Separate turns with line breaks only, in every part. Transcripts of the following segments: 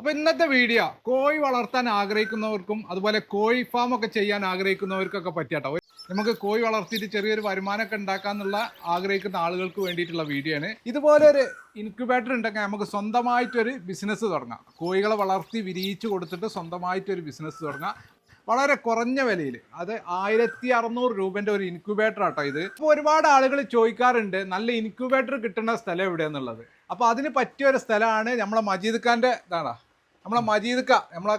അപ്പൊ ഇന്നത്തെ വീഡിയോ കോഴി വളർത്താൻ ആഗ്രഹിക്കുന്നവർക്കും അതുപോലെ കോഴി ഫാം ഒക്കെ ചെയ്യാൻ ആഗ്രഹിക്കുന്നവർക്കൊക്കെ പറ്റിയാട്ടോ. നമുക്ക് കോഴി വളർത്തിയിട്ട് ചെറിയൊരു വരുമാനമൊക്കെ ഉണ്ടാക്കാന്നുള്ള ആഗ്രഹിക്കുന്ന ആളുകൾക്ക് വേണ്ടിയിട്ടുള്ള വീഡിയോ ആണ്. ഇതുപോലെ ഒരു ഇൻക്യുബേറ്റർ ഉണ്ടെങ്കിൽ നമുക്ക് സ്വന്തമായിട്ടൊരു ബിസിനസ് തുടങ്ങാം. കോഴികളെ വളർത്തി വിരിയിച്ചു കൊടുത്തിട്ട് സ്വന്തമായിട്ടൊരു ബിസിനസ് തുടങ്ങാം. വളരെ കുറഞ്ഞ വിലയിൽ. അത് ആയിരത്തി അറുന്നൂറ് രൂപന്റെ ഒരു ഇൻക്യുബേറ്റർ ആട്ടോ ഇത്. ഇപ്പോൾ ഒരുപാട് ആളുകൾ ചോദിക്കാറുണ്ട് നല്ല ഇൻക്യുബേറ്റർ കിട്ടുന്ന സ്ഥലം എവിടെയെന്നുള്ളത് അപ്പോൾ അതിന് പറ്റിയ ഒരു സ്ഥലമാണ് നമ്മളെ മജീദ് ഖാന്റെ ഇതാണ്? നമ്മളെ മജീദ് ഖാ നമ്മളെ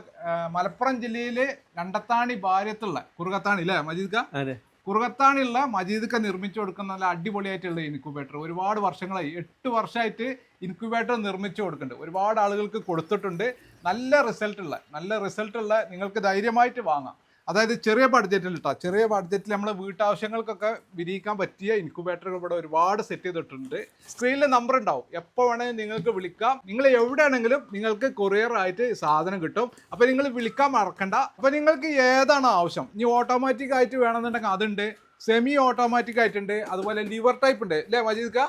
മലപ്പുറം ജില്ലയിലെ രണ്ടത്താണി ഭാര്യത്തുള്ള കുറുകത്താണി അല്ലേ മജീദ് ഖാ
അതെ.
കുറുകത്താണിയുള്ള മജീദ് ഖാൻ നിർമ്മിച്ചു കൊടുക്കുന്ന നല്ല അടിപൊളിയായിട്ടുള്ള ഇൻക്യുബേറ്റർ ഒരുപാട് വർഷങ്ങളായി. എട്ട് വർഷമായിട്ട് ഇൻക്യുബേറ്റർ നിർമ്മിച്ചു കൊടുക്കുന്നുണ്ട്. ഒരുപാട് ആളുകൾക്ക് കൊടുത്തിട്ടുണ്ട്. നല്ല റിസൾട്ടുള്ള നല്ല റിസൾട്ടുള്ള നിങ്ങൾക്ക് ധൈര്യമായിട്ട് വാങ്ങാം. അതായത് ചെറിയ ബഡ്ജറ്റിൽ കേട്ടോ ചെറിയ ബഡ്ജറ്റിൽ നമ്മളെ വീട്ടാവശ്യങ്ങൾക്കൊക്കെ വിരിയിക്കാൻ പറ്റിയ ഇൻക്യുബേറ്ററുകൾ ഇവിടെ ഒരുപാട് സെറ്റ് ചെയ്തിട്ടുണ്ട്. സ്ക്രീനിൽ നമ്പർ ഉണ്ടാവും. എപ്പോൾ വേണമെങ്കിൽ നിങ്ങൾക്ക് വിളിക്കാം. നിങ്ങൾ എവിടെയാണെങ്കിലും നിങ്ങൾക്ക് കൊറിയർ ആയിട്ട് സാധനം കിട്ടും. അപ്പോൾ നിങ്ങൾ വിളിക്കാൻ മറക്കണ്ട. അപ്പോൾ നിങ്ങൾക്ക് ഏതാണ് ആവശ്യം? ഇനി ഓട്ടോമാറ്റിക് ആയിട്ട് വേണമെന്നുണ്ടെങ്കിൽ അതുണ്ട്. സെമി ഓട്ടോമാറ്റിക് ആയിട്ടുണ്ട്. അതുപോലെ ലിവർ ടൈപ്പ് ഉണ്ട്. അല്ലേ മജീദ്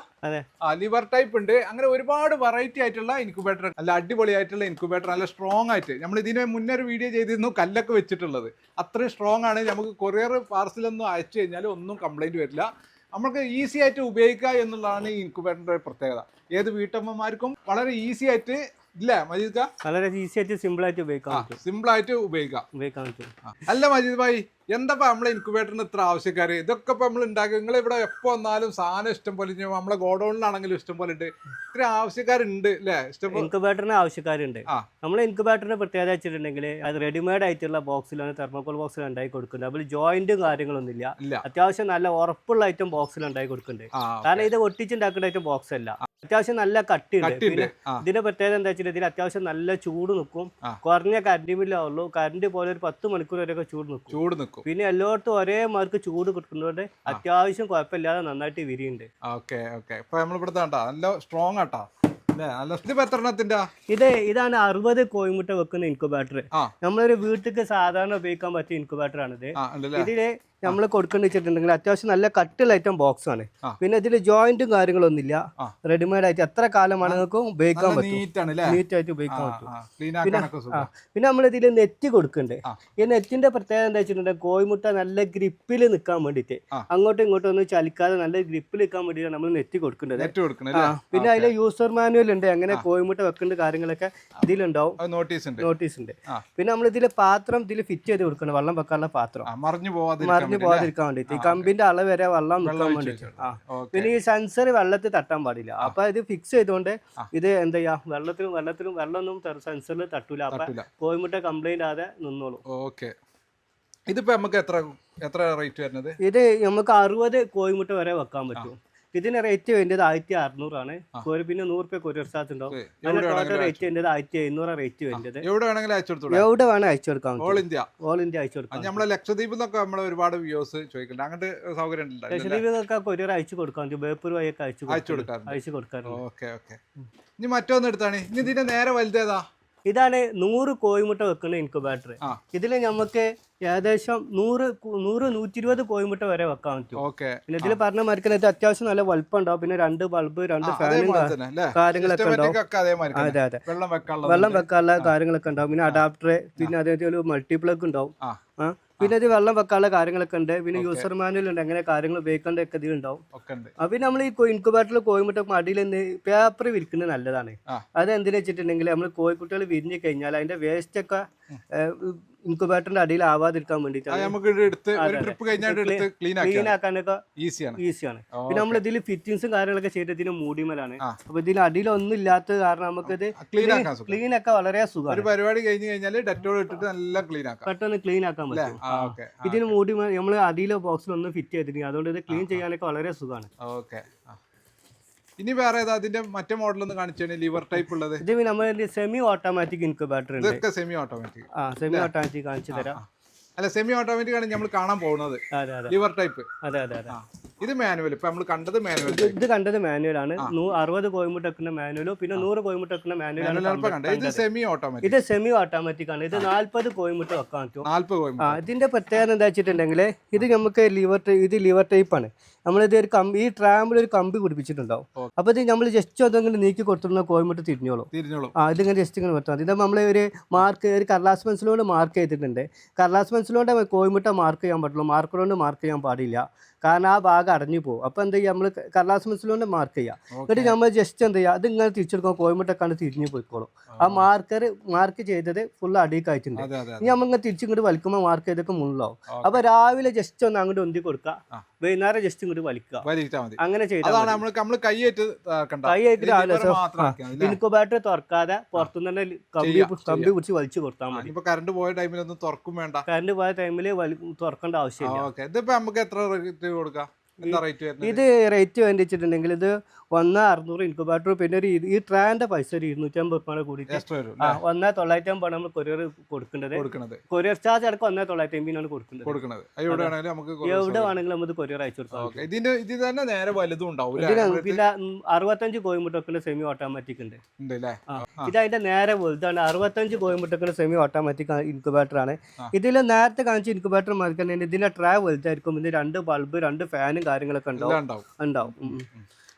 ആ ലിവർ ടൈപ്പ് ഉണ്ട്. അങ്ങനെ ഒരുപാട് വെറൈറ്റി ആയിട്ടുള്ള ഇൻക്യുബേറ്റർ നല്ല അടിപൊളിയായിട്ടുള്ള ഇൻക്യുബേറ്റർ നല്ല സ്ട്രോങ് ആയിട്ട്. നമ്മൾ ഇതിന് മുന്നേ ഒരു വീഡിയോ ചെയ്തിരുന്നു കല്ലൊക്കെ വെച്ചിട്ടുള്ളത്. അത്രയും സ്ട്രോങ് ആണ്. നമുക്ക് കൊറിയർ പാർസലൊന്നും അയച്ചു കഴിഞ്ഞാൽ ഒന്നും കംപ്ലൈന്റ് വരില്ല. നമുക്ക് ഈസി ആയിട്ട് ഉപയോഗിക്കുക എന്നുള്ളതാണ് ഈ ഇൻക്യുബേറ്ററിന്റെ പ്രത്യേകത. ഏത് വീട്ടമ്മമാർക്കും വളരെ ഈസി ആയിട്ട് ഇല്ലേ മജീദ്
വളരെ ഈസി ആയിട്ട് സിമ്പിൾ ആയിട്ട് ഉപയോഗിക്കാം
സിമ്പിൾ ആയിട്ട് ഉപയോഗിക്കാം.
ഉപയോഗിക്കാൻ പറ്റും.
അല്ല മജീദ് ഭായി എന്താ നമ്മളെ ഇൻക്യുബേറ്ററിന് ഇത്ര ആവശ്യക്കാര്? ഇതൊക്കെ ഇപ്പൊ നമ്മൾ ഉണ്ടാക്കി നിങ്ങൾ ഇവിടെ എപ്പോ വന്നാലും സാധനം ഇഷ്ടം പോലെ നമ്മളെ ഗോഡൌണിലാണെങ്കിലും ഇഷ്ടം പോലെ ഉണ്ട് ഇത്ര ആവശ്യക്കാരുണ്ട് അല്ലേ ഇഷ്ടം
ഇൻക്യുബേറ്ററിന് ആവശ്യക്കാരുണ്ട്. നമ്മൾ ഇൻക്യുബേറ്ററിന് പ്രത്യേകത വെച്ചിട്ടുണ്ടെങ്കിൽ അത് റെഡിമെയ്ഡ് ആയിട്ടുള്ള ബോക്സിലാണ് തെർമോക്കോൾ ബോക്സിൽ ഉണ്ടായി കൊടുക്കുന്നത്. അപ്പോൾ ജോയിന്റും കാര്യങ്ങളൊന്നും ഇല്ല. അത്യാവശ്യം നല്ല ഉറപ്പുള്ള ഐറ്റം ബോക്സിൽ ഉണ്ടായി കൊടുക്കുന്നുണ്ട് കാരണം ഇത് ഒട്ടിച്ചുണ്ടാക്കുന്ന ഐറ്റം ബോക്സ് അല്ല. അത്യാവശ്യം നല്ല കട്ടിയുണ്ട്. പിന്നെ ഇതിന്റെ പ്രത്യേകത എന്താ വെച്ചാൽ ഇതിൽ അത്യാവശ്യം നല്ല ചൂട് നിൽക്കും. കുറഞ്ഞ കറണ്ട് ബില്ലാവുള്ളൂ കറണ്ട് പോലെ ഒരു പത്ത് മണിക്കൂർ വരെയൊക്കെ ചൂട് നിൽക്കും
ചൂട് നിൽക്കും
പിന്നെ എല്ലായിടത്തും ഒരേ മാർക്ക് ചൂട് കിട്ടുന്നതുകൊണ്ട് അത്യാവശ്യം കുഴപ്പമില്ലാതെ നന്നായിട്ട് വിരിയുണ്ട്.
Okay okay. ഇപ്പൊ നമ്മളിവിടുത്തെ നല്ല സ്ട്രോങ് ആട്ടാ.
ഇത് ഇതാണ് അറുപത് കോയിമുട്ട വെക്കുന്ന ഇൻക്യുബേറ്റർ നമ്മളൊരു വീട്ടിലേക്ക് സാധാരണ ഉപയോഗിക്കാൻ പറ്റിയ ഇൻക്യുബേറ്റർ ആണിത്.
ആ
ഇതിൽ നമ്മൾ കൊടുക്കേണ്ടി വെച്ചിട്ടുണ്ടെങ്കിൽ അത്യാവശ്യം നല്ല കട്ടുള്ള ഐറ്റം ബോക്സ് ആണ്. പിന്നെ ഇതിൽ ജോയിന്റും കാര്യങ്ങളൊന്നുമില്ല.
ഒന്നുമില്ല
റെഡിമെയ്ഡ് ആയിട്ട് എത്ര കാലമാണ് നിങ്ങൾക്ക് ഉപയോഗിക്കാൻ പറ്റും.
നീറ്റ്
ആയിട്ട് ഉപയോഗിക്കാൻ പറ്റും. പിന്നെ നമ്മൾ ഇതിൽ നെറ്റ് കൊടുക്കുന്നുണ്ട്. ഈ നെറ്റിന്റെ പ്രത്യേകത എന്താ വെച്ചിട്ടുണ്ടെങ്കിൽ കോഴിമുട്ട നല്ല ഗ്രിപ്പിൽ നിൽക്കാൻ വേണ്ടിയിട്ട്. അങ്ങോട്ടും ഇങ്ങോട്ടും ഒന്നും ചലിക്കാതെ നല്ല ഗ്രിപ്പിൽ നിൽക്കാൻ വേണ്ടിയിട്ടാണ് നമ്മൾ നെറ്റ് കൊടുക്കേണ്ടത് പിന്നെ അതിലെ യൂസർ മാനുവൽ ഉണ്ട്. എങ്ങനെ കോഴിമുട്ട വെക്കേണ്ട കാര്യങ്ങളൊക്കെ ഇതിലുണ്ടാവും.
നോട്ടീസ് ഉണ്ട്.
നോട്ടീസ് ഉണ്ട്. പിന്നെ നമ്മൾ ഇതിൽ പാത്രം ഇതിൽ ഫിറ്റ് ചെയ്ത് കൊടുക്കണം വെള്ളം വെക്കാനുള്ള പാത്രം.
മറിഞ്ഞു വേണ്ടി അല്ലേ?
പോകാതിരിക്കാൻ വേണ്ടിയിട്ട് ഈ കമ്പിന്റെ അളവ് വരെ വെള്ളം നിൽക്കാൻ വേണ്ടിയിട്ട് ആ. പിന്നെ ഈ സെൻസർ വെള്ളത്തിൽ തട്ടാൻ പാടില്ല. അപ്പൊ ഇത് ഫിക്സ് ചെയ്തുകൊണ്ട് ഇത് എന്താ ചെയ്യാ? വെള്ളത്തിലും വെള്ളത്തിലും വെള്ളമൊന്നും സെൻസറിൽ തട്ടൂല. അപ്പൊ കോയിമുട്ട കംപ്ലൈന്റ് ആതെ നിന്നോളൂ.
ഓക്കെ. ഇതിപ്പോ നമുക്ക് എത്ര എത്ര റേറ്റ് വരുന്നത്?
ഇത് നമുക്ക് അറുപത് കോയിമുട്ട വരെ വെക്കാൻ പറ്റും. ഇതിന് റേറ്റ് വേണ്ടത് ആയിരത്തി അറുന്നൂറാണ്. ഒരു പിന്നെ നൂറ് രൂപ കൊറിയർ ചാർജ് ഉണ്ടാവും. അതിന് ടോട്ടൽ റേറ്റ് വേണ്ടത് ആയിരത്തി എഴുന്നൂറ് റേറ്റ് വേണ്ടത്
എവിടെ വേണമെങ്കിലും അയച്ചു കൊടുത്തു
എവിടെ വേണം അയച്ചു കൊടുക്കാം
ഓൾ ഇന്ത്യ
ഓൾ ഇന്ത്യ അയച്ചു കൊടുക്കാം
നമ്മളെ ലക്ഷദ്വീപിൽ നിന്നൊക്കെ നമ്മളെ ഒരുപാട് വ്യൂസ് ചോദിക്കുന്നുണ്ട് അങ്ങനത്തെ സൗകര്യം ലക്ഷദ്വീപ്
ലക്ഷദ്വീപിലൊക്കെ കൊറിയർ അയച്ചു കൊടുക്കാം ബേപ്പൂർ വഴിയൊക്കെ അയച്ചു
അയച്ചു
കൊടുക്കാം
കൊടുക്കാറുണ്ട്.
അയച്ചു കൊടുക്കാം
ഓക്കെ ഓക്കെ ഇനി മറ്റൊന്ന് എടുത്താണ്. ഇനി ഇതിന്റെ നേരെ വലുതേതാ
ഇതാണ് നൂറ് കോഴിമുട്ട വെക്കുന്ന ഇൻക്യുബേറ്റർ. ഇതിൽ നമുക്ക് ഏകദേശം നൂറ് നൂറ് നൂറ്റി ഇരുപത് കോയിമുട്ട വരെ വെക്കാൻ പറ്റും.
ഓക്കെ.
പിന്നെ ഇതിൽ പറഞ്ഞ മരിക്കുന്നത് ഇത് അത്യാവശ്യം നല്ല വലുപ്പം ഉണ്ടാവും പിന്നെ രണ്ട് ബൾബ് രണ്ട് ഫാനും കാര്യങ്ങളൊക്കെ ഉണ്ടാവും. അതെ അതെ.
വെള്ളം വെക്കാനുള്ള
കാര്യങ്ങളൊക്കെ ഉണ്ടാവും. പിന്നെ അഡാപ്റ്റർ പിന്നെ അതേപോലെ മൾട്ടിപ്ലഗ് ഉണ്ടാവും. പിന്നെ ഇത് വെള്ളം വെക്കാനുള്ള കാര്യങ്ങളൊക്കെ ഉണ്ട്. പിന്നെ യൂസർ മാനുവൽ ഉണ്ട്. എങ്ങനെ കാര്യങ്ങൾ ഉണ്ടാവും.
ഒക്കെ
അപ്പൊ പിന്നെ നമ്മൾ ഈ ഇൻക്യുബേറ്ററിൽ കോയിമുട്ട മടിയിൽ നിന്ന് പേപ്പർ വിരിക്കുന്നത് നല്ലതാണ്. അത് എന്തിനു വെച്ചിട്ടുണ്ടെങ്കിൽ നമ്മൾ കോഴിക്കുട്ടികൾ വിരിഞ്ഞു കഴിഞ്ഞാൽ അതിന്റെ വേസ്റ്റ് ഒക്കെ ഇൻക്യുബേറ്ററിന്റെ അടിയിൽ ആവാതിരിക്കാൻ
വേണ്ടിട്ടാണ്
വേണ്ടിയിട്ടാണ്
നമുക്ക് ഇത് എടുത്ത് ഒരു. ട്രിപ്പ് കഴിഞ്ഞാൽ ക്ലീൻ
ആക്കാനൊക്കെ
ഈസിയാണ്
ഈസിയാണ് പിന്നെ നമ്മൾ ഇതിൽ ഫിറ്റിങ്സും കാര്യങ്ങളൊക്കെ ചെയ്ത് ഇതിന് മൂടിമലാണ്. അപ്പൊ ഇതിൽ അടിയിലൊന്നും ഇല്ലാത്തത് കാരണം നമുക്കിത്
ക്ലീൻ സുഖം.
ഒക്കെ വളരെ
ഒരു
സുഖമാണ്
പരിപാടി കഴിഞ്ഞ് കഴിഞ്ഞാൽ ഡെറ്റോൾ ഇട്ടിട്ട് നല്ല ക്ലീൻ ആക്കാം.
പെട്ടെന്ന് ക്ലീൻ ആക്കാൻ പറ്റും. ഇതിന് മൂടി നമ്മൾ അടിയിലെ ബോക്സിലൊന്നും ഫിറ്റ് ചെയ്തിട്ടില്ല. അതുകൊണ്ട് ഇത് ക്ലീൻ ചെയ്യാനൊക്കെ വളരെ സുഖമാണ്.
ഓക്കെ ഇനി വേറെ ഏതാ അതിന്റെ മറ്റേ മോഡൽ ഒന്ന് കാണിച്ചാണ് ലിവർ ടൈപ്പ് ഉള്ളത്.
ഇത് നമ്മൾ സെമി ഓട്ടോമാറ്റിക് ഇൻക്യുബേറ്റർ ഉണ്ട്.
ഇതൊക്കെ സെമി ഓട്ടോമാറ്റിക്
ആ സെമി ഓട്ടോമാറ്റിക് കാണിച്ചു തരാം.
അല്ല സെമി ഓട്ടോമാറ്റിക് ആണ് നമ്മൾ കാണാൻ പോകുന്നത്. ലിവർ ടൈപ്പ്
അതെ അതെ അതെ.
ഇത് മാനുവൽ. ഇപ്പൊ നമ്മൾ കണ്ടത് മാനുവൽ
ഇത് കണ്ടത് മാനുവൽ ആണ്. അറുപത് കോയിമുട്ട് വെക്കുന്ന മാനുവലും പിന്നെ നൂറ് കോയിമുട്ട് വെക്കുന്ന
മാനുവൽ ഇത് സെമി ഓട്ടോമാറ്റിക്
ഇത് സെമി ഓട്ടോമാറ്റിക് ആണ്. ഇത് നാല്പത് കോയിമുട്ട് വെക്കാൻ പറ്റും. ഇതിന്റെ പ്രത്യേകത എന്താ വെച്ചിട്ടുണ്ടെങ്കിൽ ഇത് നമുക്ക് ലിവർ ഇത് ലിവർ ടൈപ്പ് ആണ്. നമ്മളിത് ഒരു കമ്പി ഈ ട്രാമ്പിൽ ഒരു കമ്പി പിടിപ്പിച്ചിട്ടുണ്ടാവും. അപ്പൊ ഇത് നമ്മൾ ജസ്റ്റ് അതങ്ങനെ നീക്കി കൊടുത്തിരുന്ന കോയിമുട്ട് തിരിഞ്ഞോളും.
തിരിഞ്ഞോളൂ.
ആ ഇതിങ്ങനെ ജസ്റ്റ് ഇങ്ങനെ വെട്ടാം ഇത് നമ്മളെ ഒരു മാർക്ക് ഒരു കർലാസ് പെൻസിലുകൊണ്ട് മാർക്ക് ചെയ്തിട്ടുണ്ട്. കർലാസ് പെൻസിലുകൊണ്ട് കോയിമുട്ട മാർക്ക് ചെയ്യാൻ പറ്റുള്ളൂ. മാർക്കർ കൊണ്ട് മാർക്ക് ചെയ്യാൻ പാടില്ല. കാരണം ആ ഭാഗം അടഞ്ഞു പോകും. അപ്പോൾ എന്ത് ചെയ്യുക നമ്മൾ കടലാസ് പെൻസിലോണ്ട് മാർക്ക് ചെയ്യുക എന്നിട്ട് നമ്മൾ ജസ്റ്റ് എന്ത് ചെയ്യുക അത് ഇങ്ങനെ തിരിച്ചെടുക്കുമ്പോൾ കോയിമുട്ടക്കാണ് തിരിഞ്ഞു പോയിക്കോളും. ആ മാർക്കർ മാർക്ക് ചെയ്തത് ഫുൾ അടിയിക്കായിട്ടുണ്ട് ഇനി നമ്മളിങ്ങനെ തിരിച്ചിങ്ങോട്ട് വലിക്കുമ്പോൾ മാർക്ക് ചെയ്തൊക്കെ മുള്ളാവും
അപ്പൊ
അപ്പോൾ രാവിലെ ജസ്റ്റ് ഒന്ന് അങ്ങോട്ട് ഒന്തി കൊടുക്കുക. വൈകുന്നേരം ജസ്റ്റ് ഇങ്ങോട്ട് വലിക്കുക അങ്ങനെ ചെയ്താൽ
കൈയേറ്റ്
രാവിലെ തുറക്കാതെ പുറത്തുനിന്ന് തന്നെ കമ്പി
ചെയ്യാം,
കമ്പി പിടിച്ച് വലിച്ചു കൊടുത്താൽ മതി.
കറണ്ട് പോയ ടൈമിലൊന്നും തുറക്കും വേണ്ട.
കറണ്ട് പോയ ടൈമിൽ തുറക്കേണ്ട ആവശ്യമില്ല.
ഇതിപ്പോ നമുക്ക് എത്ര കൊടുക്കാം.
ഇത് റേറ്റ് വേണ്ടിച്ചിട്ടുണ്ടെങ്കിൽ ഇത് ഒന്ന് അറുന്നൂറ് ഇൻകുബാറ്റർ പിന്നെ ഒരു ഈ ട്രാന്റെ പൈസ ഒരു ഇരുന്നൂറ്റമ്പത് രൂപ കൂടിയിട്ട്. ഒന്ന് തൊള്ളായിരത്തി അമ്പതാണ് നമ്മൾ കൊറിയർ കൊടുക്കേണ്ടത് കൊറിയർ ചാർജ് അടക്കം ഒന്ന് തൊള്ളായിരത്തി അമ്പതിനാണ്
അത്. എവിടെ വേണമെങ്കിലും നമുക്ക്
കൊറിയർ അയച്ചു കൊടുക്കാം.
ഓക്കെ. ഇതിന്റെ ഇത് തന്നെ നേരെ വലുതും ഉണ്ടാവും?
ഇതിന് പിന്നെ അറുപത്തഞ്ച് കോയിമുട്ടൊക്കെ സെമി ഓട്ടോമാറ്റിക് ഉണ്ട്. ഇത് അതിന്റെ നേരെ വലുതാണ്. അറുപത്തഞ്ച് കോയിമുട്ടൊക്കെ സെമി ഓട്ടോമാറ്റിക് ഇൻകുബാറ്റർ ആണ്. ഇതിൽ നേരത്തെ കാണിച്ച ഇൻകുബാറ്റർ മാറിക്കാൻ ഇതിന്റെ ട്രാ വലുതായിരിക്കും. ഇതിന്റെ രണ്ട് ബൾബ് രണ്ട് ഫാനും കാര്യങ്ങളൊക്കെ ഉണ്ടാവും.
ഉണ്ടാവും.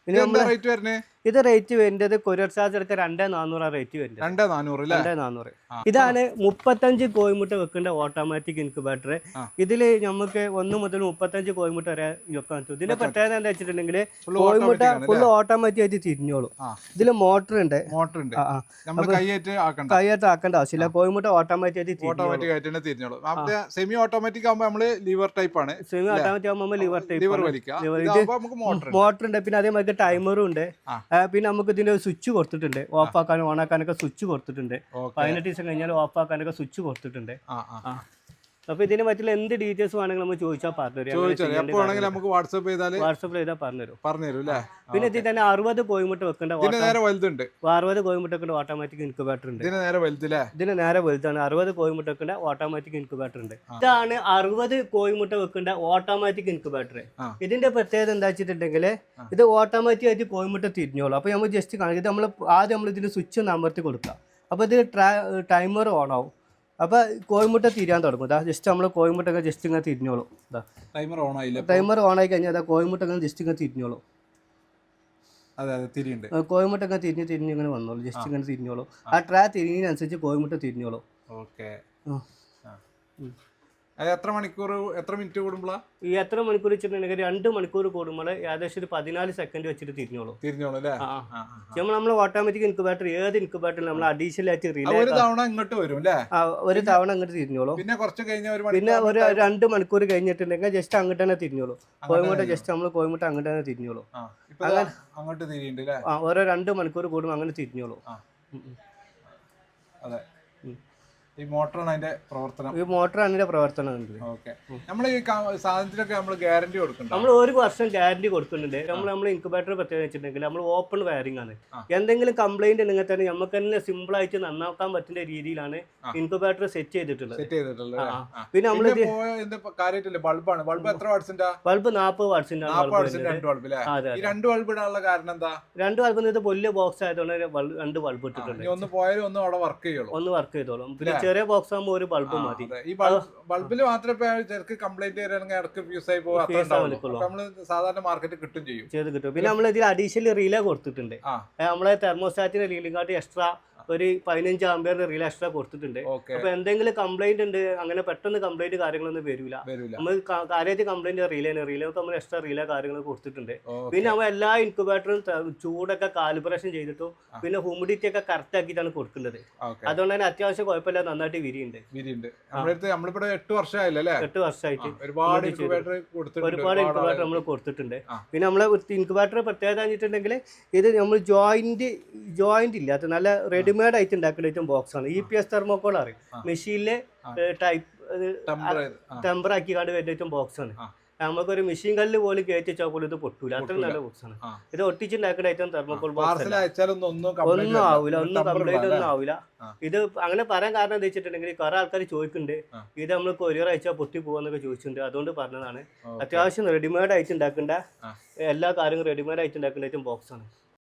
പിന്നെ
എന്താ റേറ്റ് വരുന്നത്
ഇത് റേറ്റ് വരുന്നത് കൊറിയർ ചാർജ് എടുക്കുക രണ്ടേ നാനൂറാണ് റേറ്റ് വരുന്നത്.
രണ്ടേ നാനൂറ്
രണ്ടേ നാനൂറ്. ഇതാണ് മുപ്പത്തഞ്ച് കോയിമുട്ട വെക്കേണ്ട ഓട്ടോമാറ്റിക് ഇൻക്യുബേറ്റർ. ഇതിൽ നമുക്ക് ഒന്ന് മുതൽ മുപ്പത്തഞ്ച് കോയിമുട്ട വരെ വെക്കാൻ പറ്റും. ഇതിന്റെ പ്രത്യേകത എന്താ വെച്ചിട്ടുണ്ടെങ്കിൽ കോയിമുട്ട ഫുൾ ഓട്ടോമാറ്റിക് ആയിട്ട് തിരിഞ്ഞോളും. ഇതിൽ മോട്ടർ ഉണ്ട്.
മോട്ടർ ഉണ്ട് കൈയേറ്റ് ആക്കണ്ട.
ആവശ്യമില്ല. കോയിമുട്ട ഓട്ടോമാറ്റിക് ആയിട്ട് തിരിഞ്ഞോളും.
ഓട്ടോമാറ്റിക് ആയിട്ട് തന്നെ തിരിഞ്ഞോളൂ. സെമി ഓട്ടോമാറ്റിക് ആകുമ്പോൾ നമ്മൾ ലിവർ ടൈപ്പ് ആണ്.
സെമി ഓട്ടോമാറ്റിക് ആകുമ്പോൾ ലിവർ
ലിവർ
ടൈപ്പ്
വലിക്കുക. മോട്ടർ
ഉണ്ട്. പിന്നെ അതേമാതിരി ടൈമറും ഉണ്ട്. പിന്നെ നമുക്ക് ഇതിന്റെ സ്വിച്ച് കൊടുത്തിട്ടുണ്ട്. ഓഫ് ആക്കാനും ഓൺ ആക്കാനൊക്കെ സ്വിച്ച് കൊടുത്തിട്ടുണ്ട്. പതിനെട്ട് ദിവസം കഴിഞ്ഞാൽ ഓഫ് ആക്കാനൊക്കെ സ്വിച്ച് കൊടുത്തിട്ടുണ്ട്. അപ്പൊ ഇതിനെ പറ്റിയുള്ള എന്ത് ഡീറ്റെയിൽസ് വേണമെങ്കിലും നമ്മൾ ചോദിച്ചാൽ
പറഞ്ഞു വാട്സ്ആപ്പ് നമുക്ക് വാട്സപ്പ് ചെയ്താൽ
വാട്സപ്പിൽ ചെയ്താൽ പറഞ്ഞുതരും.
പറഞ്ഞുതരും അല്ലേ?
പിന്നെ ഇതിൽ തന്നെ അറുപത് കോയിമുട്ട വെക്കേണ്ട
നേരെ വലുതുണ്ട്.
അറുപത് കോയിമുട്ട് വെക്കേണ്ട ഓട്ടോമാറ്റിക് ഇൻക്യുബേറ്റർ ഉണ്ട്.
ഇതിന് നേരെ വലുതല്ലേ
ഇതിന് നേരെ വലുതാണ്. അറുപത് കോയിമുട്ട വെക്കേണ്ട ഓട്ടോമാറ്റിക് ഇൻക്യുബേറ്റർ ഉണ്ട്. ഇതാണ് അറുപത് കോയിമുട്ട വെക്കേണ്ട ഓട്ടോമാറ്റിക് ഇൻക്യുബേറ്റർ. ഇതിന്റെ പ്രത്യേകത എന്താ വെച്ചിട്ടുണ്ടെങ്കിൽ ഇത് ഓട്ടോമാറ്റിക് ആയിട്ട് കോയിമുട്ട തിരിഞ്ഞോളൂ. അപ്പൊ നമ്മൾ ജസ്റ്റ് കാണിക്കും നമ്മൾ ആദ്യം നമ്മൾ ഇതിന് സ്വിച്ച് അമർത്തി കൊടുക്കുക. അപ്പോൾ ഇത് ടൈമർ ഓൺ ആവും. അപ്പോൾ കോയിമുട്ട തിരിയാൻ തുടങ്ങും. ഇതാ ജസ്റ്റ് നമ്മൾ കോഴിമുട്ടൊക്കെ ജസ്റ്റ് ഇങ്ങനെ തിരിഞ്ഞോളും. ഇതാ
ടൈമർ ഓൺ ആയില്ല
ടൈമർ ഓൺ ആയി കഴിഞ്ഞാൽ അതാ കോഴിമുട്ട ഇങ്ങനെ ജസ്റ്റ് ഇങ്ങനെ തിരിഞ്ഞോളും.
അതെ അതെ തിരിയുണ്ട്.
തിരിഞ്ഞ് തിരിഞ്ഞ് ഇങ്ങനെ വന്നോളൂ. ജസ്റ്റ് ഇങ്ങനെ തിരിഞ്ഞോളൂ. ആ. ട്രാ തിരിഞ്ഞതിനനുസരിച്ച് കോയിമുട്ട തിരിഞ്ഞോളൂ.
ഓക്കെ. അത് എത്ര മണിക്കൂർ എത്ര മിനിറ്റ് കൂടുമ്പോഴാണ്
ഈ എത്ര മണിക്കൂർ വെച്ചിട്ടുണ്ടെങ്കിൽ രണ്ട് മണിക്കൂർ കൂടുമ്പോൾ ഏകദേശം ഒരു പതിനാല് സെക്കൻഡ് വെച്ചിട്ട് തിരിഞ്ഞോളൂ.
തിരിഞ്ഞോളൂ അല്ലേ.
നമ്മൾ നമ്മൾ ഓട്ടോമാറ്റിക് ഇൻക്യുബേറ്റർ ഏത് ഇൻക്യുബേറ്ററിലും നമ്മൾ അഡീഷണൽ ആയിട്ട് റിലേ
ഒരു തവണ ഇങ്ങോട്ട് വരും അല്ലേ?
ഒരു തവണ അങ്ങോട്ട് തിരിഞ്ഞോളൂ.
പിന്നെ കുറച്ച് കഴിഞ്ഞ ഒരു
പിന്നെ ഒരു രണ്ട് മണിക്കൂർ കഴിഞ്ഞിട്ടുണ്ടെങ്കിൽ ജസ്റ്റ് അങ്ങോട്ട് തന്നെ തിരിഞ്ഞോളൂ. കോയമ്പോട്ട് ജസ്റ്റ് നമ്മൾ പോയിട്ട് അങ്ങോട്ട് തന്നെ തിരിഞ്ഞോളൂ.
അങ്ങോട്ട് തിരിയുണ്ട്
ഓരോ രണ്ട് മണിക്കൂർ കൂടുമ്പോൾ അങ്ങനെ തിരിഞ്ഞോളൂ.
അതെ. ഈ മോട്ടറാണ് അതിന്റെ പ്രവർത്തനം.
ഈ മോട്ടറാണ് അതിന്റെ പ്രവർത്തനം
ഓക്കെ. നമ്മൾ ഈ സാധനത്തിനൊക്കെ നമ്മൾ ഗ്യാരണ്ടി കൊടുക്കണ്ട?
നമ്മൾ ഒരു വർഷം ഗ്യാരണ്ടി കൊടുക്കുന്നുണ്ട്. നമ്മൾ നമ്മൾ ഇൻക്യുബേറ്റർ പ്രത്യേകം വെച്ചിട്ടുണ്ടെങ്കിൽ നമ്മൾ ഓപ്പൺ വയറിംഗ് ആണ് എന്തെങ്കിലും കംപ്ലൈന്റ് ഉണ്ടെങ്കിൽ തന്നെ നമുക്ക് തന്നെ സിമ്പിൾ ആയിട്ട് നന്നാക്കാൻ പറ്റുന്ന രീതിയിലാണ്. ഇൻക്യുബേറ്റർ സെറ്റ് ചെയ്തിട്ടുള്ളത്.
സെറ്റ് ചെയ്തിട്ടുള്ളത്.
പിന്നെ നമ്മൾ
കാര്യമായിട്ടില്ല ബൾബാണ്. ബൾബ് എത്ര വാട്സിന്റെ
ബൾബ് നാൽപ്പത് വാട്സിന്റെ
രണ്ട് ബൾബ് ഈ രണ്ട് ബൾബ് ഇടാനുള്ള കാരണം എന്താ?
രണ്ട് ബൾബ് ഇത് വലിയ ബോക്സ് ആയതുകൊണ്ട് രണ്ട് ബൾബ് ഇട്ടിട്ടുണ്ട്.
ഒന്ന് പോയാലും ഒന്ന് അവിടെ വർക്ക് ചെയ്യുള്ളൂ.
ഒന്ന് വർക്ക് ചെയ്തോളും. പിന്നെ ചെറിയ ബോക്സ് ആകുമ്പോൾ ഒരു ബൾബ് മതി.
ഈ ബൾബിൽ മാത്രമേ ചെറുക്ക് കംപ്ലൈന്റ് വരികയാണെങ്കിൽ ഇടയ്ക്ക് ഫ്യൂസ് ആയി പോകും നമ്മൾ സാധാരണ മാർക്കറ്റ് കിട്ടും ചെയ്യും.
ചെയ്ത് കിട്ടും. പിന്നെ നമ്മൾ ഇതിൽ അഡീഷണൽ റീലേ കൊടുത്തിട്ടുണ്ട്. നമ്മളെ തെർമോസ്റ്റാറ്റിന്റെ റീലിംഗ് കാട്ടി എക്സ്ട്രാ ഒരു പതിനഞ്ച് ആംബിയറിന്റെ റിയൽ എക്സ്ട്രാ കൊടുത്തിട്ടുണ്ട്. അപ്പൊ എന്തെങ്കിലും കംപ്ലൈന്റ് ഉണ്ട് അങ്ങനെ പെട്ടെന്ന് കംപ്ലൈന്റ് കാര്യങ്ങളൊന്നും വരില്ല നമ്മൾ കാര്യമായിട്ട് കംപ്ലൈന്റ് റീലാണ് റീലൊക്കെ നമ്മൾ എക്സ്ട്രാ റീല കാര്യങ്ങൾ കൊടുത്തിട്ടുണ്ട്. പിന്നെ നമ്മൾ എല്ലാ ഇൻക്യുബേറ്ററും ചൂടൊക്കെ കാലിബ്രേഷൻ ചെയ്തിട്ടും പിന്നെ ഹ്യൂമിഡിറ്റി ഒക്കെ കറക്റ്റ് ആക്കിയിട്ടാണ് കൊടുക്കുന്നത്. അതുകൊണ്ട് തന്നെ അത്യാവശ്യം കുഴപ്പമില്ല നന്നായിട്ട് വിരിയുണ്ട്.
വിരിയുണ്ട്. നമ്മളിവിടെ എട്ട് വർഷമായില്ലേ
എട്ട് വർഷമായിട്ട്
ഒരുപാട്
ഒരുപാട് ഇൻക്യുബേറ്റർ നമ്മൾ കൊടുത്തിട്ടുണ്ട്. പിന്നെ നമ്മളെ ഇൻക്യുബേറ്റർ പ്രത്യേകത വെച്ചിട്ടുണ്ടെങ്കിൽ ഇത് നമ്മൾ ജോയിന്റ് ജോയിന്റ് ഇല്ലാത്ത നല്ല റെഡിമെയ്ഡ് ആയിട്ട് ഉണ്ടാക്കുന്ന ഏറ്റവും ബോക്സ് ആണ്. ഇ പി എസ് തെർമോക്കോൾ അറിയും മെഷീനിലെ ടൈപ്പ്. ടെമ്പർ ആക്കി കണ്ട് വരുന്ന ഏറ്റവും ബോക്സ് ആണ്. നമുക്കൊരു മെഷീൻ കല്ല് പോലും കയറ്റി വെച്ചാൽ പോലും ഇത് പൊട്ടൂല.
അത്ര
നല്ല ബോക്സാണ്
ആണ്.
ഇത് ഒട്ടിച്ചുണ്ടാക്കുന്ന ഏറ്റവും തെർമോക്കോൾ ബോക്സ്
ഒന്നും ആവില്ല
ഒന്നും കംപ്ലൈന്റ് ഒന്നും
ആവില്ല
ഇത് അങ്ങനെ പറയാൻ കാരണം എന്താ വെച്ചിട്ടുണ്ടെങ്കിൽ കുറെ ആൾക്കാർ ചോദിക്കുന്നുണ്ട്. ഇത് നമ്മൾ കൊരിയർ അയച്ചാൽ പൊട്ടി പോവാന്നൊക്കെ ചോദിച്ചിട്ടുണ്ട്. അതുകൊണ്ട് പറഞ്ഞതാണ്. അത്യാവശ്യം റെഡിമെയ്ഡ് ആയിട്ട് ഉണ്ടാക്കേണ്ട എല്ലാ കാര്യങ്ങളും റെഡിമെയ്ഡ് ആയിട്ട് ഉണ്ടാക്കേണ്ട ഏറ്റവും ബോക്സ് ആണ്.